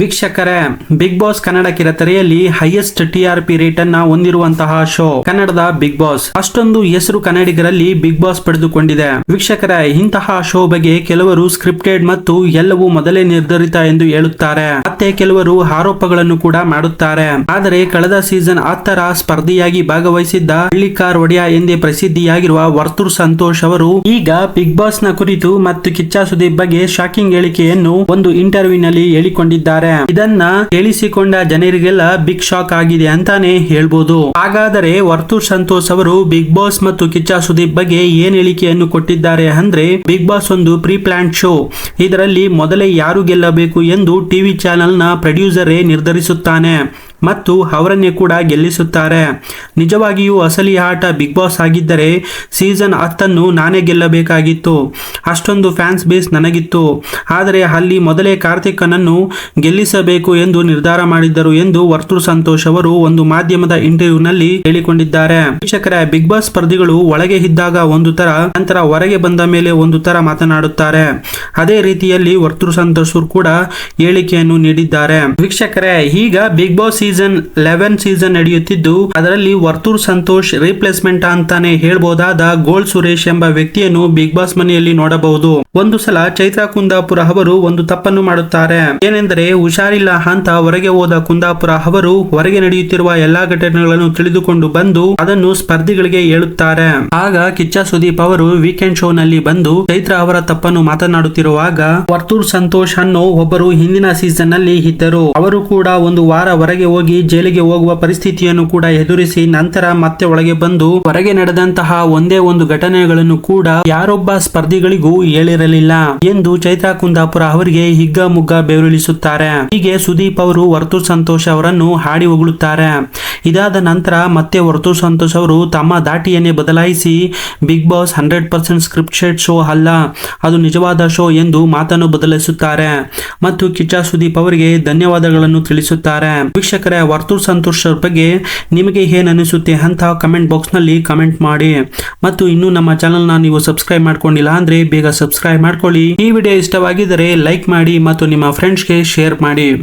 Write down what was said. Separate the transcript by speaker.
Speaker 1: ವೀಕ್ಷಕರೇ big Boss Kannada ಕಿರತೆರೆಯಲ್ಲಿ highest TRP rate ಅನ್ನ ಹೊಂದಿರುವಂತಹ ಶೋ ಕನ್ನಡದ ಬಿಗ್ ಬಾಸ್ ಅಷ್ಟೊಂದು ಹೆಸರು ಕನ್ನಡಿಗರಲ್ಲಿ ಬಿಗ್ ಬಾಸ್ ಪಡೆದುಕೊಂಡಿದೆ. ವೀಕ್ಷಕರೇ, ಇಂತಹ ಶೋ ಬಗ್ಗೆ ಕೆಲವರು ಸ್ಕ್ರಿಪ್ಟೆಡ್ ಮತ್ತು ಎಲ್ಲವೂ ಮೊದಲೇ ನಿರ್ಧರಿತ ಎಂದು ಹೇಳುತ್ತಾರೆ. ಮತ್ತೆ ಕೆಲವರು ಆರೋಪಗಳನ್ನು ಕೂಡ ಮಾಡುತ್ತಾರೆ. ಆದರೆ ಕಳೆದ ಸೀಸನ್ ಹತ್ತರ ಸ್ಪರ್ಧಿಯಾಗಿ ಭಾಗವಹಿಸಿದ್ದ ಹಳ್ಳಿಕಾರ್ ಒಡೆಯ ಎಂದೇ ಪ್ರಸಿದ್ಧಿಯಾಗಿರುವ ವರ್ತೂರ್ ಸಂತೋಷ್ ಅವರು ಈಗ ಬಿಗ್ ಬಾಸ್ನ ಕುರಿತು ಮತ್ತು ಕಿಚ್ಚಾ ಸುದೀಪ್ ಬಗ್ಗೆ ಶಾಕಿಂಗ್ ಹೇಳಿಕೆಯನ್ನು ಒಂದು ಇಂಟರ್ವ್ಯೂನಲ್ಲಿ ಹೇಳಿಕೊಂಡಿದ್ದಾರೆ. ಇದನ್ನ ಕೇಳಿಸಿಕೊಂಡ ಜನರಿಗೆಲ್ಲ ಬಿಗ್ ಶಾಕ್ ಆಗಿದೆ ಅಂತಾನೆ ಹೇಳ್ಬೋದು. ಹಾಗಾದರೆ ವರ್ತೂರ್ ಸಂತೋಷ್ ಅವರು ಬಿಗ್ ಬಾಸ್ ಮತ್ತು ಕಿಚ್ಚ ಸುದೀಪ್ ಬಗ್ಗೆ ಏನ್ ಹೇಳಿಕೆಯನ್ನು ಕೊಟ್ಟಿದ್ದಾರೆ ಅಂದ್ರೆ ಬಿಗ್ ಬಾಸ್ ಒಂದು ಪ್ರೀ ಪ್ಲಾನ್ ಶೋ ಇದರಲ್ಲಿ ಮೊದಲೇ ಯಾರು ಗೆಲ್ಲಬೇಕು ಎಂದು ಟಿವಿ ಚಾನೆಲ್ನ ಪ್ರೊಡ್ಯೂಸರೇ ನಿರ್ಧರಿಸುತ್ತಾನೆ. ಮತ್ತು ಅವರನ್ನೇ ಕೂಡ ಗೆಲ್ಲಿಸುತ್ತಾರೆ. ನಿಜವಾಗಿಯೂ ಅಸಲಿ ಆಟ ಬಿಗ್ ಬಾಸ್ ಆಗಿದ್ದರೆ ಸೀಸನ್ ಹತ್ತನ್ನು ನಾನೇ ಗೆಲ್ಲಬೇಕಾಗಿತ್ತು. ಅಷ್ಟೊಂದು ಫ್ಯಾನ್ಸ್ ಬೇಸ್ ನನಗಿತ್ತು. ಆದರೆ ಅಲ್ಲಿ ಮೊದಲೇ ಕಾರ್ತಿಕನನ್ನು ಗೆಲ್ಲಿಸಬೇಕು ಎಂದು ನಿರ್ಧಾರ ಮಾಡಿದ್ದರು ಎಂದು ವರ್ತೃ ಸಂತೋಷ್ ಅವರು ಒಂದು ಮಾಧ್ಯಮದ ಇಂಟರ್ವ್ಯೂನಲ್ಲಿ ಹೇಳಿಕೊಂಡಿದ್ದಾರೆ. ವೀಕ್ಷಕರೇ, ಬಿಗ್ ಬಾಸ್ ಸ್ಪರ್ಧಿಗಳು ಒಳಗೆ ಇದ್ದಾಗ ಒಂದು ತರ ನಂತರ ಹೊರಗೆ ಬಂದ ಮೇಲೆ ಒಂದು ತರ ಮಾತನಾಡುತ್ತಾರೆ. ಅದೇ ರೀತಿಯಲ್ಲಿ ವರ್ತೃ ಸಂತೋಷ್ ಕೂಡ ಹೇಳಿಕೆಯನ್ನು ನೀಡಿದ್ದಾರೆ. ವೀಕ್ಷಕರೇ, ಈಗ ಬಿಗ್ ಬಾಸ್ ಲೆವೆನ್ ಸೀಸನ್ ನಡೆಯುತ್ತಿದ್ದು, ಅದರಲ್ಲಿ ವರ್ತೂರ್ ಸಂತೋಷ್ ರಿಪ್ಲೇಸ್ಮೆಂಟ್ ಅಂತಾನೆ ಹೇಳಬಹುದಾದ ಗೋಲ್ಡ್ ಸುರೇಶ್ ಎಂಬ ವ್ಯಕ್ತಿಯನ್ನು ಬಿಗ್ ಬಾಸ್ ಮನೆಯಲ್ಲಿ ನೋಡಬಹುದು. ಒಂದು ಸಲ ಚೈತ್ರ ಕುಂದಾಪುರ ಅವರು ಒಂದು ತಪ್ಪನ್ನು ಮಾಡುತ್ತಾರೆ. ಏನೆಂದರೆ, ಹುಷಾರಿಲ್ಲ ಅಂತ ಹೊರಗೆ ಹೋದ ಕುಂದಾಪುರ ಅವರು ಹೊರಗೆ ನಡೆಯುತ್ತಿರುವ ಎಲ್ಲಾ ಘಟನೆಗಳನ್ನು ತಿಳಿದುಕೊಂಡು ಬಂದು ಅದನ್ನು ಸ್ಪರ್ಧಿಗಳಿಗೆ ಹೇಳುತ್ತಾರೆ ಆಗ ಕಿಚ್ಚ ಸುದೀಪ್ ಅವರು ವೀಕೆಂಡ್ ಶೋ ನಲ್ಲಿ ಬಂದು ಚೈತ್ರ ಅವರ ತಪ್ಪನ್ನು ಮಾತನಾಡುತ್ತಿರುವಾಗ, ವರ್ತೂರ್ ಸಂತೋಷ್ ಅನ್ನೋ ಒಬ್ಬರು ಹಿಂದಿನ ಸೀಸನ್ನಲ್ಲಿ ಇದ್ದರು. ಅವರು ಕೂಡ ಒಂದು ವಾರ ಹೊರಗೆ ಹೋಗಿ ಜೈಲಿಗೆ ಹೋಗುವ ಪರಿಸ್ಥಿತಿಯನ್ನು ಕೂಡ ಎದುರಿಸಿ ನಂತರ ಮತ್ತೆ ಒಳಗೆ ಬಂದು ಹೊರಗೆ ನಡೆದಂತಹ ಒಂದೇ ಒಂದು ಘಟನೆಗಳನ್ನು ಕೂಡ ಯಾರೊಬ್ಬ ಸ್ಪರ್ಧಿಗಳಿಗೂ ಹೇಳಿರಲಿಲ್ಲ ಎಂದು ಚೈತ್ರಾ ಕುಂದಾಪುರ ಅವರಿಗೆ ಹಿಗ್ಗ ಮುಗ್ಗ ಬೆವರಿಳಿಸುತ್ತಾರೆ. ಹೀಗೆ ಸುದೀಪ್ ಅವರು ವರ್ತೂರ್ ಸಂತೋಷ್ ಅವರನ್ನು ಹಾಡಿ ಹೊಗಳುತ್ತಾರೆ. ಇದಾದ ನಂತರ ಮತ್ತೆ ವರ್ತು ಸಂತೋಷ್ ಅವರು ತಮ್ಮ ದಾಟಿಯನ್ನೇ ಬದಲಾಯಿಸಿ Big Boss hundred percent scripted show ಅಲ್ಲ, ಅದು ನಿಜವಾದ ಶೋ ಎಂದು ಮಾತನ್ನು ಬದಲಿಸುತ್ತಾರೆ ಮತ್ತು ಕಿಚ್ಚ ಸುದೀಪ್ ಅವರಿಗೆ ಧನ್ಯವಾದಗಳನ್ನು ತಿಳಿಸುತ್ತಾರೆ. ವೀಕ್ಷಕರೇ ವರ್ತು ಸಂತೋಷ್ ಬಗ್ಗೆ ನಿಮಗೆ ಏನ್ ಅನಿಸುತ್ತೆ ಅಂತ ಕಮೆಂಟ್ ಬಾಕ್ಸ್ನಲ್ಲಿ ಕಮೆಂಟ್ ಮಾಡಿ. ಮತ್ತು ಇನ್ನೂ ನಮ್ಮ ಚಾನಲ್ನ ನೀವು ಸಬ್ಸ್ಕ್ರೈಬ್ ಮಾಡ್ಕೊಂಡಿಲ್ಲ ಅಂದ್ರೆ ಬೇಗ ಸಬ್ಸ್ಕ್ರೈಬ್ ಮಾಡ್ಕೊಳ್ಳಿ. ಈ ವಿಡಿಯೋ ಇಷ್ಟವಾಗಿದ್ದರೆ ಲೈಕ್ ಮಾಡಿ ಮತ್ತು ನಿಮ್ಮ ಫ್ರೆಂಡ್ಸ್ಗೆ ಶೇರ್ ಮಾಡಿ.